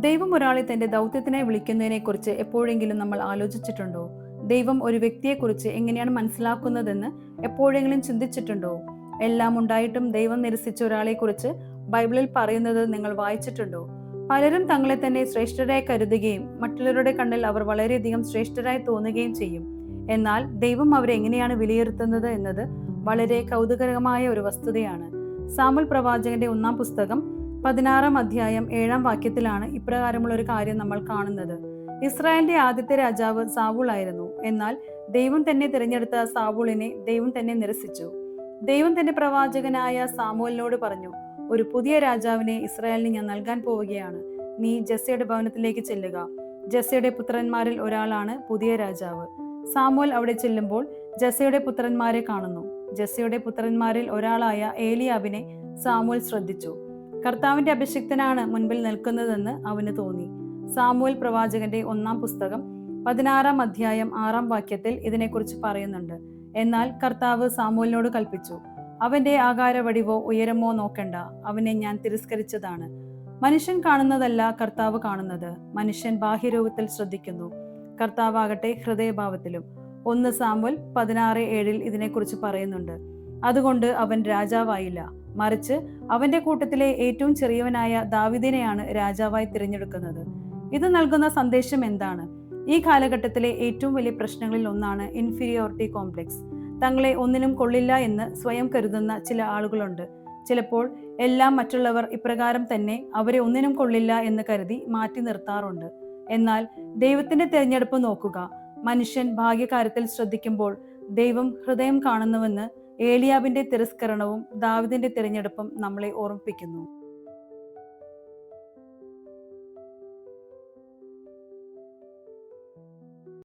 ദൈവം ഒരാളെ തന്റെ ദൗത്യത്തിനായി വിളിക്കുന്നതിനെക്കുറിച്ച് എപ്പോഴെങ്കിലും നമ്മൾ ആലോചിച്ചിട്ടുണ്ടോ? ദൈവം ഒരു വ്യക്തിയെക്കുറിച്ച് എങ്ങനെയാണ് മനസ്സിലാക്കുന്നതെന്ന് എപ്പോഴെങ്കിലും ചിന്തിച്ചിട്ടുണ്ടോ? എല്ലാം ഉണ്ടായിട്ടും ദൈവം നിരസിച്ച ഒരാളെക്കുറിച്ച് ബൈബിളിൽ പറയുന്നത് നിങ്ങൾ വായിച്ചിട്ടുണ്ടോ? പലരും തങ്ങളെ തന്നെ ശ്രേഷ്ഠരായി കരുതുകയും മറ്റുള്ളവരുടെ കണ്ണിൽ അവർ വളരെയധികം ശ്രേഷ്ഠരായി തോന്നുകയും ചെയ്യും. എന്നാൽ ദൈവം അവരെ എങ്ങനെയാണ് വിലയിരുത്തുന്നത് എന്നത് വളരെ കൗതുകരമായ ഒരു വസ്തുതയാണ്. സാമുൽ പ്രവാചകന്റെ ഒന്നാം പുസ്തകം പതിനാറാം അധ്യായം ഏഴാം വാക്യത്തിലാണ് ഇപ്രകാരമുള്ള ഒരു കാര്യം നമ്മൾ കാണുന്നത്. ഇസ്രായേലിന്റെ ആദ്യത്തെ രാജാവ് സാവൂൾ ആയിരുന്നു. എന്നാൽ ദൈവം തന്നെ തിരഞ്ഞെടുത്ത സാവൂളിനെ ദൈവം തന്നെ നിരസിച്ചു. ദൈവം തന്റെ പ്രവാചകനായ സാമുവലിനോട് പറഞ്ഞു ഒരു പുതിയ രാജാവിനെ ഇസ്രായേലിന് ഞാൻ നൽകാൻ പോവുകയാണ്. നീ ജസ്സയുടെ ഭവനത്തിലേക്ക് ചെല്ലുക. ജസ്സയുടെ പുത്രന്മാരിൽ ഒരാളാണ് പുതിയ രാജാവ്. സാമുവൽ അവിടെ ചെല്ലുമ്പോൾ ജസ്സയുടെ പുത്രന്മാരെ കാണുന്നു. ജസ്സയുടെ പുത്രന്മാരിൽ ഒരാളായ ഏലിയാബിനെ സാമുവൽ ശ്രദ്ധിച്ചു. കർത്താവിന്റെ അഭിഷിക്തനാണ് മുൻപിൽ നിൽക്കുന്നതെന്ന് അവന് തോന്നി. സാമുവൽ പ്രവാചകന്റെ ഒന്നാം പുസ്തകം പതിനാറാം അധ്യായം ആറാം വാക്യത്തിൽ ഇതിനെക്കുറിച്ച് പറയുന്നുണ്ട്. എന്നാൽ കർത്താവ് സാമൂലിനോട് കൽപ്പിച്ചു അവന്റെ ആകാരവടിവോ ഉയരമോ നോക്കണ്ട അവനെ ഞാൻ തിരസ്കരിച്ചതാണ്. മനുഷ്യൻ കാണുന്നതല്ല കർത്താവ് കാണുന്നത് മനുഷ്യൻ ബാഹ്യരൂപത്തിൽ ശ്രദ്ധിക്കുന്നു. കർത്താവാകട്ടെ ഹൃദയഭാവത്തിലും. ഒന്ന് സാമ്പുൽ പതിനാറ് ഏഴിൽ ഇതിനെക്കുറിച്ച് പറയുന്നുണ്ട്. അതുകൊണ്ട് അവൻ രാജാവായില്ല. മറിച്ച് അവന്റെ കൂട്ടത്തിലെ ഏറ്റവും ചെറിയവനായ ദാവിദിനെയാണ് രാജാവായി തിരഞ്ഞെടുക്കുന്നത്. ഇത് നൽകുന്ന സന്ദേശം എന്താണ്? ഈ കാലഘട്ടത്തിലെ ഏറ്റവും വലിയ പ്രശ്നങ്ങളിൽ ഒന്നാണ് ഇൻഫീരിയോറിറ്റി കോംപ്ലക്സ് തങ്ങളെ ഒന്നിനും കൊള്ളില്ല എന്ന് സ്വയം കരുതുന്ന ചില ആളുകളുണ്ട്. ചിലപ്പോൾ എല്ലാം മറ്റുള്ളവർ ഇപ്രകാരം തന്നെ അവരെ ഒന്നിനും കൊള്ളില്ല എന്ന് കരുതി മാറ്റി നിർത്താറുണ്ട്. എന്നാൽ ദൈവത്തിന്റെ തിരഞ്ഞെടുപ്പ് നോക്കുക. മനുഷ്യൻ ഭാഗ്യകാര്യത്തിൽ ശ്രദ്ധിക്കുമ്പോൾ ദൈവം ഹൃദയം കാണുന്നുവെന്ന് ഏലിയാബിന്റെ തിരസ്കരണവും ദാവിദിന്റെ തിരഞ്ഞെടുപ്പും നമ്മളെ ഓർമ്മിപ്പിക്കുന്നു.